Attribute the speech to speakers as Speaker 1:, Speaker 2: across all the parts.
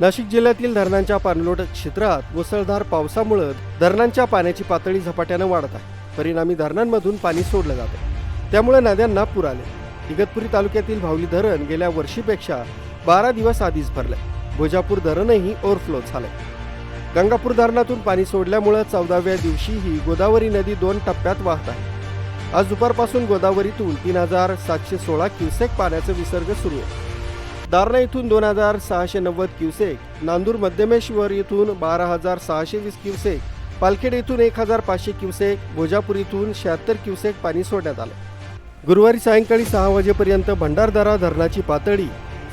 Speaker 1: नाशिक जिल्ह्यातील धरणांच्या पाणलोट क्षेत्रात मुसळधार पावसामुळे धरणांच्या पाण्याची पातळी झपाट्यानं वाढत आहे. परिणामी धरणांमधून पाणी सोडलं जाते त्यामुळे नद्यांना पूर आले. इगतपुरी तालुक्यातील भावली धरण गेल्या वर्षीपेक्षा बारा दिवस आधीच भरले भोजापूर धरणही ओव्हरफ्लो झाले गंगापूर धरणातून पाणी सोडल्यामुळे चौदाव्या दिवशीही गोदावरी नदी दोन टप्प्यात वाहत आहे. आज दुपारपासून गोदावरीतून तीन हजार सातशे सोळा क्युसेक पाण्याचा विसर्ग सुरू आहे. दारणा येथून दोन हजार सहाशे नव्वद क्युसेक नांदूर मध्यमेश्वर येथून बारा हजार सहाशे वीस क्युसेक पालखेड येथून एक हजार पाचशे क्युसेक भोजापूर येथून शहात्तर क्युसेक पाणी सोडण्यात आलं. गुरुवारी सायंकाळी सहा वाजेपर्यंत भंडारदारा धरणाची पातळी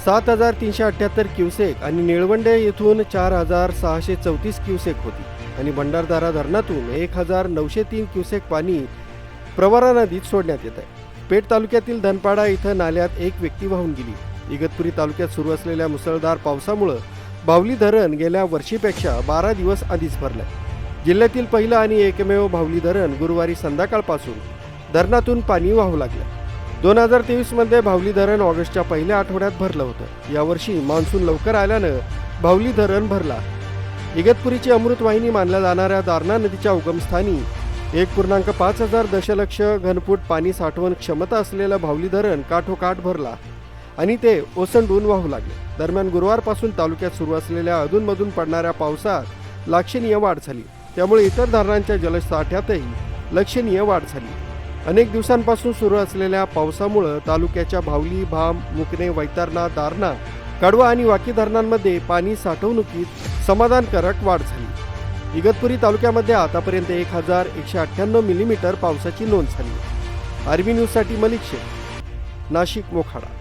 Speaker 1: सात हजार तीनशे अठ्ठ्याहत्तर क्युसेक आणि निळवंडे येथून चार हजार सहाशे चौतीस क्युसेक होती. आणि भंडारदारा धरणातून एक हजार नऊशे तीन क्युसेक पाणी प्रवरा नदीत सोडण्यात येत आहे पेठ तालुक्यातील धनपाडा इथं नाल्यात एक व्यक्ती वाहून गेली. इगतपुरी तालुक्यात सुरू असलेल्या मुसळधार पावसामुळं बावली धरण गेल्या वर्षीपेक्षा बारा दिवस आधीच भरलंय. जिल्ह्यातील पहिलं आणि एकमेव भावली धरण गुरुवारी संध्याकाळपासून धरणातून पाणी वाहू लागलं. दोन हजार तेवीसमध्ये भावली धरण ऑगस्टच्या पहिल्या आठवड्यात भरलं होतं. यावर्षी मान्सून लवकर आल्यानं भावली धरण भरला इगतपुरीची अमृतवाहिनी मानल्या जाणाऱ्या दारणा नदीच्या उगमस्थानी एक पूर्णांक पाच हजार दशलक्ष घनफूट पाणी साठवण क्षमता असलेलं भावली धरण काठोकाठ भरला आणि ते ओसंडून वाहू लागले. दरम्यान गुरुवारपासून तालुक्यात सुरू असलेल्या अधूनमधून पडणाऱ्या पावसात लक्षणीय वाढ झाली. त्यामुळे इतर धरणांच्या जलसाठ्यातही लक्षणीय वाढ झाली. अनेक दिवसांपासून सुरू असलेल्या पावसामुळं तालुक्याच्या भावली भाम मुकणे वैतरणा दारणा कडवा आणि वाकी धरणांमध्ये पाणी साठवणुकीत समाधानकारक वाढ झाली. इगतपुरी तालुक्यामध्ये आतापर्यंत एक हजार एकशे अठ्ठ्याण्णव मिलीमीटर पावसाची नोंद झाली. आर्मी न्यूजसाठी मलिक शेख नाशिक मोखाडा.